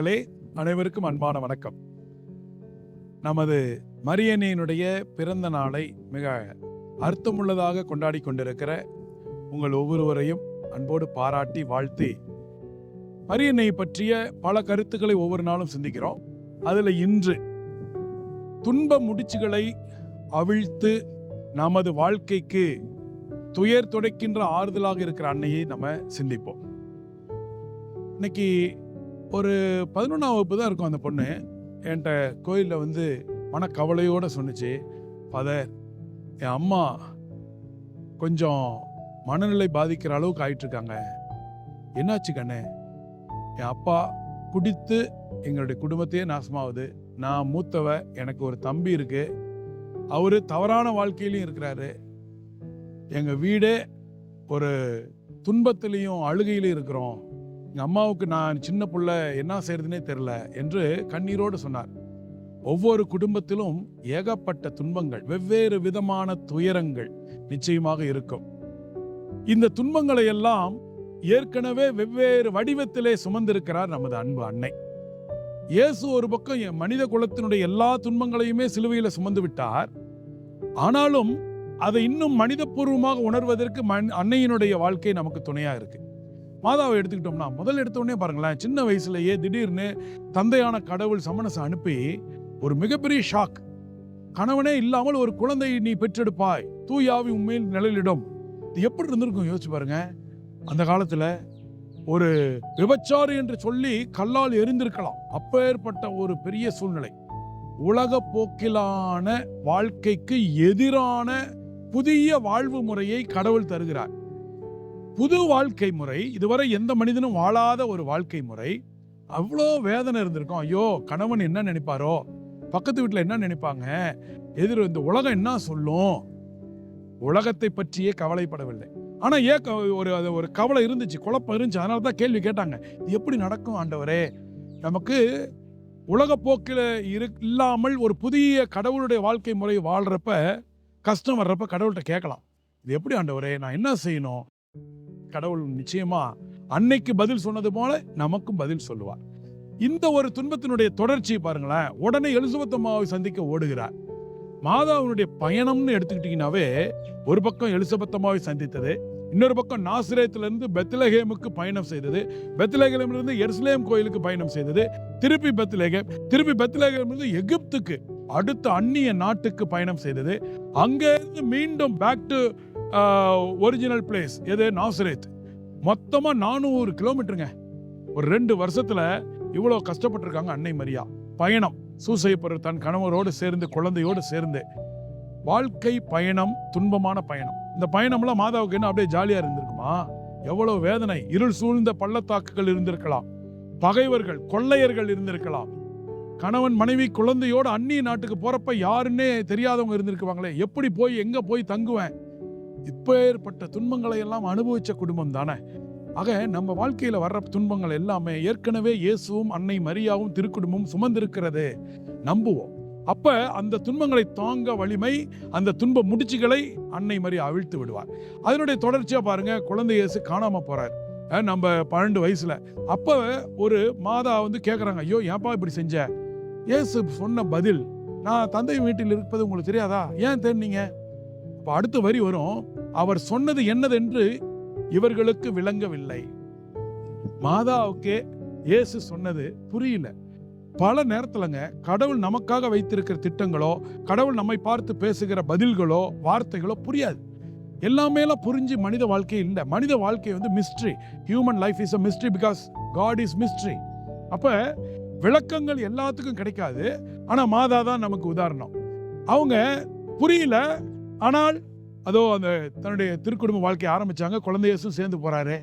மக்களே அனைவருக்கும் அன்பான வணக்கம். நமது மரியன்னையினுடைய பிறந்த நாளை மிக அர்த்தமுள்ளதாக கொண்டாடி கொண்டிருக்கிற உங்கள் ஒவ்வொருவரையும் அன்போடு பாராட்டி வாழ்த்தி மரியனை பற்றிய பல கருத்துக்களை ஒவ்வொரு நாளும் சிந்திக்கிறோம். அதில் இன்று துன்ப முடிச்சுகளை அவிழ்த்து நமது வாழ்க்கைக்கு துயர் துடைக்கின்ற ஆறுதலாக இருக்கிற அன்னையை நம்ம சிந்திப்போம். இன்னைக்கு ஒரு பதினொன்றாம் வகுப்பு தான் இருக்கும் அந்த பொண்ணு. என்கிட்ட கோயிலில் வந்து மனக்கவலையோடு சொன்னுச்சு ஃபாதர் என் அம்மா கொஞ்சம் மனநிலை பாதிக்கிற அளவுக்கு ஆயிட்டிருக்காங்க. என்னாச்சு கண்ணு? என் அப்பா குடித்து எங்களுடைய குடும்பத்தையே நாசமாகுது நான் மூத்தவ எனக்கு ஒரு தம்பி இருக்கு. அவர் தவறான வாழ்க்கையிலையும் இருக்கிறாரு. எங்கள் வீடே ஒரு துன்பத்திலையும் அழுகையிலையும் இருக்கிறோம். எங்கள் அம்மாவுக்கு நான் சின்ன பிள்ள என்ன செய்யறதுனே தெரில என்று கண்ணீரோடு சொன்னார். ஒவ்வொரு குடும்பத்திலும் ஏகப்பட்ட துன்பங்கள் வெவ்வேறு விதமான துயரங்கள் நிச்சயமாக இருக்கும். இந்த துன்பங்களை எல்லாம் ஏற்கனவே வெவ்வேறு வடிவத்திலே சுமந்திருக்கிறார் நமது அன்பு அன்னை. இயேசு ஒரு பக்கம் என் மனித குலத்தினுடைய எல்லா துன்பங்களையுமே சிலுவையில் சுமந்து விட்டார். ஆனாலும் அதை இன்னும் மனிதபூர்வமாக உணர்வதற்கு மண் அன்னையினுடைய வாழ்க்கை நமக்கு துணையாக இருக்குது மாதாவை எடுத்துக்கிட்டோம்னா முதல் எடுத்தோடனே பாருங்களேன் சின்ன வயசுலயே திடீர்னு தந்தையான கடவுள் சமணசை அனுப்பி ஒரு மிகப்பெரிய ஷாக் கணவனே இல்லாமல் ஒரு குழந்தை நீ பெற்றெடுப்பாய் தூயாவி உண்மையில் நிழலிடும். இது எப்படி இருந்திருக்கும் யோசிச்சு பாருங்க. அந்த காலத்துல ஒரு விபச்சாரி என்று சொல்லி கல்லால் எரிந்திருக்கலாம். அப்பேற்பட்ட ஒரு பெரிய சூழ்நிலை. உலக போக்கிலான வாழ்க்கைக்கு எதிரான புதிய வாழ்வு முறையை கடவுள் தருகிறார். புது வாழ்க்கை முறை இதுவரை எந்த மனிதனும் வாழாத ஒரு வாழ்க்கை முறை. அவ்வளோ வேதனை இருந்திருக்கும். ஐயோ கணவன் என்ன நினைப்பாரோ? பக்கத்து வீட்டில் என்ன நினைப்பாங்க? எதிர் இந்த உலகம் என்ன சொல்லும்? உலகத்தை பற்றியே கவலைப்படவில்லை. ஆனால் ஏன் க- ஒரு அது ஒரு கவலை இருந்துச்சு குழப்பம் இருந்துச்சு அதனால தான் கேள்வி கேட்டாங்க. இது எப்படி நடக்கும் ஆண்டவரே? நமக்கு உலக போக்கில் இரு இல்லாமல் ஒரு புதிய கடவுளுடைய வாழ்க்கை முறை வாழ்கிறப்ப கஷ்டம் வர்றப்ப கடவுள்கிட்ட கேட்கலாம். இது எப்படி ஆண்டவரே? நான் என்ன செய்யணும்? கடவுள் நிச்சயமா அன்னைக்கு பதில் சொன்னது போல நமக்கும் பதில் சொல்லுவார். இந்த ஒரு துன்பத்தினுடைய தொடர்ச்சியை பாருங்களேன் உடனே எலிசபெத் அம்மாவை சந்திக்க ஓடுகிறார். மாதாவினுடைய பயணம்னு எடுத்துக்கிட்டீங்கன்னாவே ஒரு பக்கம் எலிசபெத் அம்மாவை சந்தித்தது இன்னொரு பக்கம் நாசிரேத்துல இருந்து பெத்லஹேமுக்கு பயணம் செய்தது பெத்லஹேம்ல எருசலேம் கோயிலுக்கு பயணம் செய்தது திருப்பி பெத்லஹேம் திருப்பி பெத்லஹேம்ல எகிப்துக்கு அடுத்த அந்நிய நாட்டுக்கு பயணம் செய்தது. அங்கிருந்து மீண்டும் பேக் டு ஒரிஜினல் பிளேஸ் எது? நாசரேத். மொத்தமாக நானூறு கிலோமீட்டருங்க ஒரு ரெண்டு வருஷத்தில் இவ்வளோ கஷ்டப்பட்டிருக்காங்க அன்னை மரியா. பயணம். சூசையப்படுற தன் கணவரோடு சேர்ந்து குழந்தையோடு சேர்ந்து. வாழ்க்கை பயணம் துன்பமான பயணம். இந்த பயணம்லாம் மாதாவுக்கு என்ன அப்படியே ஜாலியாக இருந்திருக்குமா? எவ்வளோ வேதனை. இருள் சூழ்ந்த பள்ளத்தாக்குகள் இருந்திருக்கலாம். பகைவர்கள் கொள்ளையர்கள் இருந்திருக்கலாம். கணவன் மனைவி குழந்தையோடு அந்நிய நாட்டுக்கு போகிறப்ப யாருன்னே தெரியாதவங்க இருந்திருக்குவாங்களே. எப்படி போய் எங்கே போய் தங்குவேன்? இப்போ ஏற்பட்ட துன்பங்களை எல்லாம் அனுபவிச்ச குடும்பம் தானே? ஆக நம்ம வாழ்க்கையில் வர்ற துன்பங்கள் எல்லாமே ஏற்கனவே இயேசுவும் அன்னை மரியாவும் திருக்குடும்பமும் சுமந்திருக்கிறது. நம்புவோம். அப்ப அந்த துன்பங்களை தாங்க வலிமை அந்த துன்ப முடிச்சுகளை அன்னை மரியா அவிழ்த்து விடுவார். அதனுடைய தொடர்ச்சியா பாருங்க குழந்தை இயேசு காணாம போறார். நம்ம பன்னெண்டு வயசுல. அப்ப ஒரு மாதா வந்து கேட்குறாங்க ஐயோ ஏன்பா இப்படி செஞ்ச? இயேசு சொன்ன பதில் நான் தந்தை வீட்டில் இருப்பது உங்களுக்கு தெரியாதா? ஏன் தெரிஞ்சீங்க இப்போ அடுத்த வரி வரும் அவர் சொன்னது என்னதென்று இவர்களுக்கு விளங்கவில்லை. மாதாவுக்கு இயேசு சொன்னது புரியல. பல நேரத்துலங்க கடவுள் நமக்காக வைத்திருக்கிற திட்டங்களோ கடவுள் நம்மை பார்த்து பேசுகிற பதில்களோ வார்த்தைகளோ புரியாது. எல்லாமேலாம் புரிஞ்சு மனித வாழ்க்கை இல்லை. மனித வாழ்க்கை வந்து mystery human life is a mystery because God is mystery அப்போ விளக்கங்கள் எல்லாத்துக்கும் கிடைக்காது. ஆனால் மாதா தான் நமக்கு உதாரணம். அவங்க புரியல ஆனால் அதோ அந்த தன்னுடைய திருக்குடும்ப வாழ்க்கையை ஆரம்பிச்சாங்க குழந்தையேசும் சேர்ந்து போகிறாரு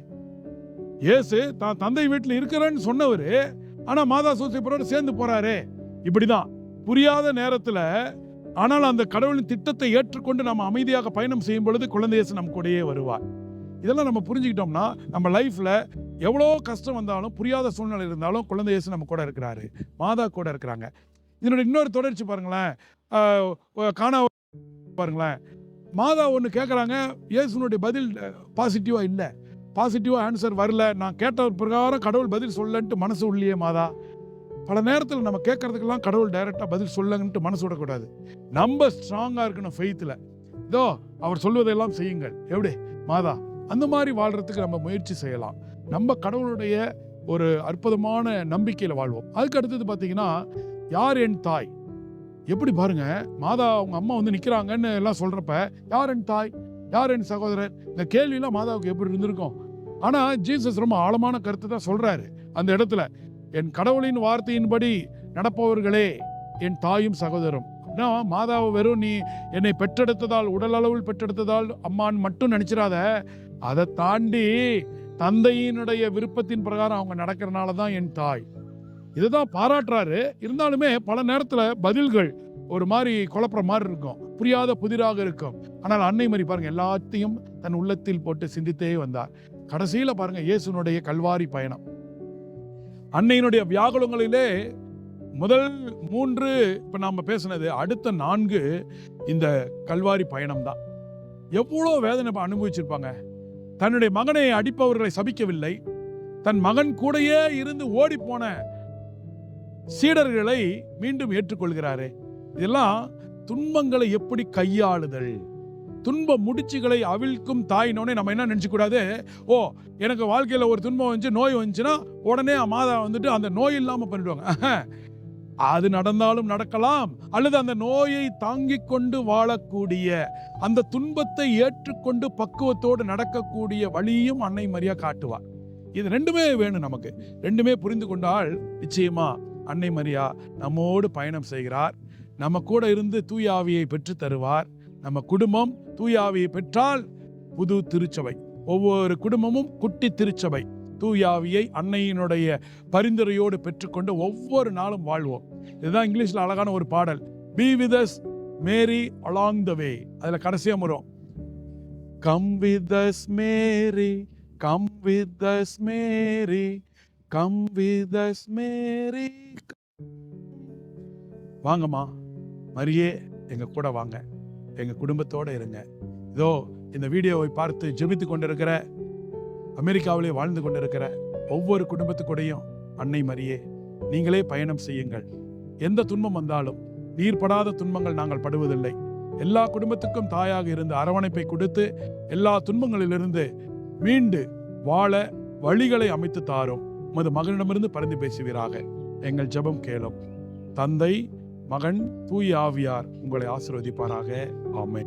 இயேசு தான் தந்தை வீட்டில் இருக்கிறேன்னு சொன்னவர் ஆனால் மாதா சூசைப்பரோடு சேர்ந்து போகிறாரே இப்படி தான் புரியாத நேரத்தில் ஆனால் அந்த கடவுளின் திட்டத்தை ஏற்றுக்கொண்டு நம்ம அமைதியாக பயணம் செய்யும் பொழுது குழந்தையேசு நம்ம கூடயே வருவார். இதெல்லாம் நம்ம புரிஞ்சுக்கிட்டோம்னா நம்ம லைஃப்பில் எவ்வளோ கஷ்டம் வந்தாலும் புரியாத சூழ்நிலை இருந்தாலும் குழந்தையேசு நம்ம கூட இருக்கிறாரு. மாதா கூட இருக்கிறாங்க. இதனோட இன்னொரு தொடர்ச்சி பாருங்களேன். காணா பாருங்களேன். மாதா ஒன்று கேட்குறாங்க இயேசுனுடைய பதில் பாசிட்டிவாக இல்லை. பாசிட்டிவாக ஆன்சர் வரல. நான் கேட்ட பிரகாரம் கடவுள் பதில் சொல்லன்ட்டு மனசு உள்ளியே மாதா. பல நேரத்தில் நம்ம கேட்கறதுக்கெல்லாம் கடவுள் டைரெக்டாக பதில் சொல்லுங்கன்ட்டு மனசு விடக்கூடாது. நம்ம ஸ்ட்ராங்காக இருக்கணும் ஃபெய்த்தில் இதோ அவர் சொல்வதெல்லாம் செய்யுங்கள். எப்படி? மாதா அந்த மாதிரி வாழ்கிறதுக்கு நம்ம முயற்சி செய்யலாம். நம்ம கடவுளுடைய ஒரு அற்புதமான நம்பிக்கையில் வாழ்வோம். அதுக்கு அடுத்தது பார்த்தீங்கன்னா யார் என் தாய்? எப்படி பாருங்க மாதா அவங்க அம்மா வந்து நிற்கிறாங்கன்னு எல்லாம் சொல்றப்ப யார் என் தாய்? யார் என் சகோதரர்? இந்த கேள்வியெல்லாம் மாதாவுக்கு எப்படி இருந்திருக்கும்? ஆனா ஜீசஸ் ரொம்ப ஆழமான கருத்தை தான் சொல்றாரு. அந்த இடத்துல என் கடவுளின் வார்த்தையின்படி நடப்பவர்களே என் தாயும் சகோதரம் அப்படின்னா மாதாவை வெறும் நீ என்னை பெற்றெடுத்ததால் உடல் அளவில் பெற்றெடுத்ததால் அம்மான்னு மட்டும் நினைச்சிடாத அதை தாண்டி தந்தையினுடைய விருப்பத்தின் பிரகாரம் அவங்க நடக்கிறனால தான் என் தாய். இதுதான் பாராட்டுறாரு. இருந்தாலுமே பல நேரத்தில் பதில்கள் ஒரு மாதிரி குழப்புற மாதிரி இருக்கும். புரியாத புதிராக இருக்கும். ஆனால் அன்னை மாதிரி பாருங்கள் எல்லாத்தையும் தன் உள்ளத்தில் போட்டு சிந்தித்தே வந்தார். கடைசியில் பாருங்க இயேசுனுடைய கல்வாரி பயணம். அன்னையினுடைய வியாகுலங்களிலே முதல் மூன்று இப்போ நாம் பேசினது அடுத்த நான்கு இந்த கல்வாரி பயணம் தான் எவ்வளோ வேதனை இப்போ அனுபவிச்சிருப்பாங்க. தன்னுடைய மகனை அடிப்பவர்களை சபிக்கவில்லை. தன் மகன் கூடயே இருந்து ஓடி போன சீடர்களை மீண்டும் ஏற்றுக்கொள்கிறாரே. இதெல்லாம் துன்பங்களை எப்படி கையாளுதல்? துன்ப முடிச்சுகளை அவிழ்க்கும் தாயினோடனே நம்ம என்ன நினச்சிக்கூடாது? ஓ எனக்கு வாழ்க்கையில் ஒரு துன்பம் வந்துச்சு நோய் வந்துச்சுன்னா உடனே மாதா வந்துட்டு அந்த நோய் இல்லாமல் பண்ணிடுவாங்க. அது நடந்தாலும் நடக்கலாம் அல்லது அந்த நோயை தாங்கிக் கொண்டு வாழக்கூடிய அந்த துன்பத்தை ஏற்றுக்கொண்டு பக்குவத்தோடு நடக்கக்கூடிய வழியும் அன்னை மரியா காட்டுவார் இது ரெண்டுமே வேணும் நமக்கு. ரெண்டுமே புரிந்து கொண்டால் நிச்சயமா அன்னை மரியா நம்மோடு பயணம் செய்கிறார். நம்ம கூட இருந்து தூய ஆவியை பெற்று தருவார். நம்ம குடும்பம் தூய ஆவியை பெற்றால் புது திருச்சபை. ஒவ்வொரு குடும்பமும் குட்டி திருச்சபை. தூயாவியை அன்னையினுடைய பரிந்துரையோடு பெற்றுக்கொண்டு ஒவ்வொரு நாளும் வாழ்வோம். இதுதான் இங்கிலீஷில் அழகான ஒரு பாடல். Be with Mary along the way அதில் கடைசியாக வரும் come with Mary come with Mary come with us Mary வாங்கம்மா. மரியே எங்க கூட வாங்க. எங்க குடும்பத்தோட இருங்க. இதோ இந்த வீடியோவை பார்த்து ஜெபித்து கொண்டிருக்கிற அமெரிக்காவிலே வாழ்ந்து கொண்டிருக்கிற ஒவ்வொரு குடும்பத்துக்கூடையும் அன்னை மரியே நீங்களே பயணம் செய்யுங்கள். எந்த துன்பம் வந்தாலும் நீர் படாத துன்பங்கள் நாங்கள் படுவதில்லை. எல்லா குடும்பத்துக்கும் தாயாக இருந்து அரவணைப்பை கொடுத்து எல்லா துன்பங்களிலிருந்து மீண்டு வாழ வழிகளை அமைத்து தாரும். உமது மகனிடமிருந்து பரிந்து பேசுவீராக. எங்கள் ஜெபம் கேளும். தந்தை மகன் தூய் ஆவியார் உங்களை ஆசீர்வதிப்பாராக. ஆமை